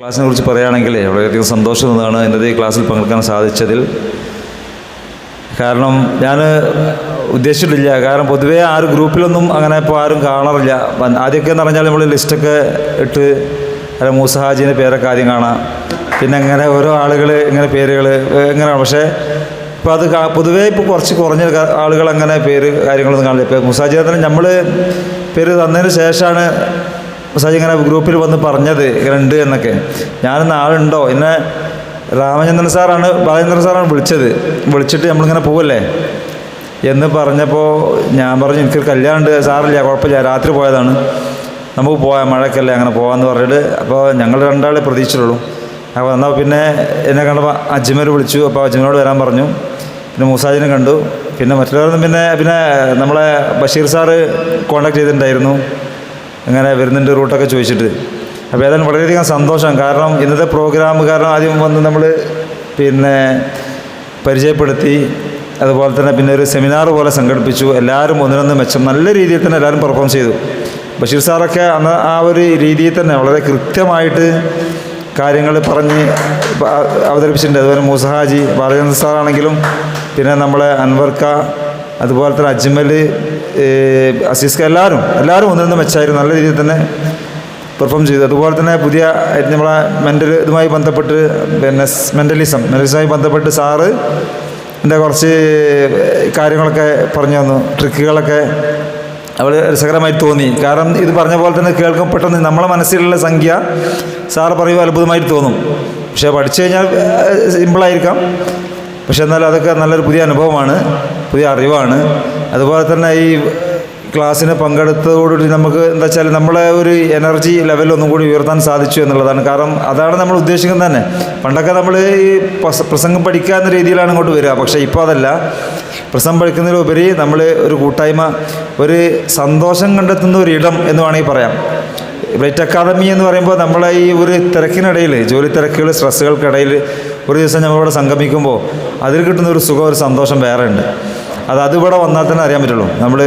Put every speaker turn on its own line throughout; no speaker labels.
ക്ലാസ്സിനെ കുറിച്ച് പറയുകയാണെങ്കിൽ വളരെയധികം സന്തോഷം എന്നതാണ് ഇന്നത്തെ ഈ ക്ലാസ്സിൽ പങ്കെടുക്കാൻ സാധിച്ചതിൽ. കാരണം ഞാൻ ഉദ്ദേശിച്ചിട്ടില്ല. കാരണം പൊതുവേ ആ ഒരു ഗ്രൂപ്പിലൊന്നും അങ്ങനെ ഇപ്പോൾ ആരും കാണാറില്ല. ആദ്യമൊക്കെ എന്ന് പറഞ്ഞാൽ നമ്മൾ ലിസ്റ്റൊക്കെ ഇട്ട് അല്ല മൂസഹാജീന്റെ പേരൊക്കെ ആദ്യം കാണാം. പിന്നെ അങ്ങനെ ഓരോ ആളുകൾ ഇങ്ങനെ പേരുകൾ ഇങ്ങനെയാണ്. പക്ഷേ ഇപ്പോൾ അത് പൊതുവേ ഇപ്പോൾ കുറച്ച് കുറഞ്ഞ ആളുകൾ അങ്ങനെ പേര് കാര്യങ്ങളൊന്നും കാണില്ല ഇപ്പോൾ മുസാജി തന്നെ നമ്മൾ പേര് തന്നതിന് ശേഷമാണ് മുസാജി ഇങ്ങനെ ഗ്രൂപ്പിൽ വന്ന് പറഞ്ഞത് ഇങ്ങനെ ഉണ്ട് എന്നൊക്കെ. ഞാനിന്ന് ആളുണ്ടോ? എന്നെ രാമചന്ദ്രൻ സാറാണ് ബാലചന്ദ്രൻ സാറാണ് വിളിച്ചത്. വിളിച്ചിട്ട് നമ്മളിങ്ങനെ പോവല്ലേ? എന്ന് പറഞ്ഞപ്പോൾ ഞാൻ പറഞ്ഞു എനിക്കൊരു കല്യാണം ഉണ്ട് സാറില്ല കുഴപ്പമില്ല രാത്രി പോയതാണ്. നമുക്ക് പോകാം മഴക്കല്ലേ അങ്ങനെ പോകാമെന്ന് പറഞ്ഞിട്ട് അപ്പോൾ ഞങ്ങൾ രണ്ടാളെ പ്രതീക്ഷിച്ചുള്ളൂ. അപ്പോൾ എന്നാൽ പിന്നെ എന്നെ കണ്ടപ്പോൾ അജ്മർ വിളിച്ചു അപ്പോൾ അജ്മനോട് വരാൻ പറഞ്ഞു. പിന്നെ മൂസാജിനെ കണ്ടു. പിന്നെ മറ്റുള്ളവരൊന്നും പിന്നെ പിന്നെ നമ്മളെ ബഷീർ സാറ് കോണ്ടാക്ട് ചെയ്തിട്ടുണ്ടായിരുന്നു. അങ്ങനെ വരുന്നുണ്ട് റൂട്ടൊക്കെ ചോദിച്ചിട്ട്. അപ്പോൾ ഏതായാലും വളരെയധികം സന്തോഷം. കാരണം ഇന്നത്തെ പ്രോഗ്രാം കാരണം ആദ്യം വന്ന് നമ്മൾ പിന്നെ പരിചയപ്പെടുത്തി. അതുപോലെ തന്നെ പിന്നെ ഒരു സെമിനാർ പോലെ സംഘടിപ്പിച്ചു. എല്ലാവരും ഒന്നിനൊന്ന് മെച്ചം നല്ല രീതിയിൽ തന്നെ എല്ലാവരും പെർഫോം ചെയ്തു. ബഷീർ സാറൊക്കെ അന്ന് ആ ഒരു രീതിയിൽ തന്നെ വളരെ കൃത്യമായിട്ട് കാര്യങ്ങൾ പറഞ്ഞ് അവതരിപ്പിച്ചിട്ടുണ്ട്. അതുപോലെ മൂസഹാജി ബാലചന്ദ്ര സാറാണെങ്കിലും പിന്നെ നമ്മളെ അൻവർക്ക അതുപോലെ തന്നെ അജ്മൽ അസീസ്ക എല്ലാവരും എല്ലാവരും ഒന്നിനൊന്ന് മെച്ചമായിരുന്നു നല്ല രീതിയിൽ തന്നെ പെർഫോം ചെയ്തു. അതുപോലെ തന്നെ പുതിയ നമ്മളെ മെന്റൽ ഇതുമായി ബന്ധപ്പെട്ട് പിന്നെ മെന്റലിസം മെന്റലിസമായി ബന്ധപ്പെട്ട് സാറ് എന്റെ കുറച്ച് കാര്യങ്ങളൊക്കെ പറഞ്ഞു തന്നു. ട്രിക്കുകളൊക്കെ അവൾ രസകരമായി തോന്നി. കാരണം ഇത് പറഞ്ഞ പോലെ തന്നെ കേൾക്കും പെട്ടെന്ന് നമ്മളെ മനസ്സിലുള്ള സംഖ്യ സാറ് പറയുമ്പോൾ അത്ഭുതമായിട്ട് തോന്നും. പക്ഷേ പഠിച്ചു കഴിഞ്ഞാൽ സിമ്പിളായിരിക്കാം പക്ഷെ എന്നാലും അതൊക്കെ നല്ലൊരു പുതിയ അനുഭവമാണ് പുതിയ അറിവാണ്. അതുപോലെ തന്നെ ഈ ക്ലാസ്സിന് പങ്കെടുത്തതോടുകൂടി നമുക്ക് എന്താ വെച്ചാൽ നമ്മളെ ഒരു എനർജി ലെവൽ ഒന്നും കൂടി ഉയർത്താൻ സാധിച്ചു എന്നുള്ളതാണ്. കാരണം അതാണ് നമ്മൾ ഉദ്ദേശിക്കുന്നത് തന്നെ. പണ്ടൊക്കെ നമ്മൾ ഈ പ്രസ- പ്രസംഗം പഠിക്കാവുന്ന രീതിയിലാണ് ഇങ്ങോട്ട് വരിക. പക്ഷേ ഇപ്പോൾ അതല്ല. പ്രസംഗം പഠിക്കുന്നതിലുപരി നമ്മൾ ഒരു കൂട്ടായ്മ ഒരു സന്തോഷം കണ്ടെത്തുന്ന ഒരു ഇടം എന്ന് വേണമെങ്കിൽ പറയാം. ബ്രൈറ്റ് അക്കാദമി എന്ന് പറയുമ്പോൾ നമ്മളെ ഈ ഒരു തിരക്കിനിടയിൽ ജോലി തിരക്കുകൾ സ്ട്രെസ്സുകൾക്കിടയിൽ ഒരു ദിവസം നമ്മളിവിടെ സംഗമിക്കുമ്പോൾ അതിൽ കിട്ടുന്ന ഒരു സുഖം ഒരു സന്തോഷം വേറെ ഉണ്ട്. അത് അതിവിടെ വന്നാൽ തന്നെ അറിയാൻ പറ്റുള്ളൂ. നമ്മൾ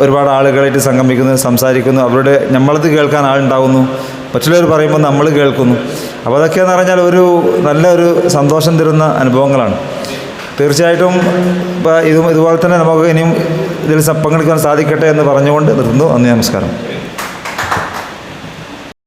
ഒരുപാട് ആളുകളായിട്ട് സംഗമിക്കുന്നു സംസാരിക്കുന്നു. അവരുടെ നമ്മളത് കേൾക്കാൻ ആളുണ്ടാകുന്നു മറ്റുള്ളവർ പറയുമ്പോൾ നമ്മൾ കേൾക്കുന്നു. അപ്പോൾ അതൊക്കെയെന്ന് പറഞ്ഞാൽ ഒരു നല്ലൊരു സന്തോഷം തരുന്ന അനുഭവങ്ങളാണ്. തീർച്ചയായിട്ടും ഇതും ഇതുപോലെ തന്നെ നമുക്ക് ഇനിയും ഇതിൽ പങ്കെടുക്കാൻ സാധിക്കട്ടെ എന്ന് പറഞ്ഞുകൊണ്ട് നിർത്തുന്നു. നന്ദി നമസ്കാരം.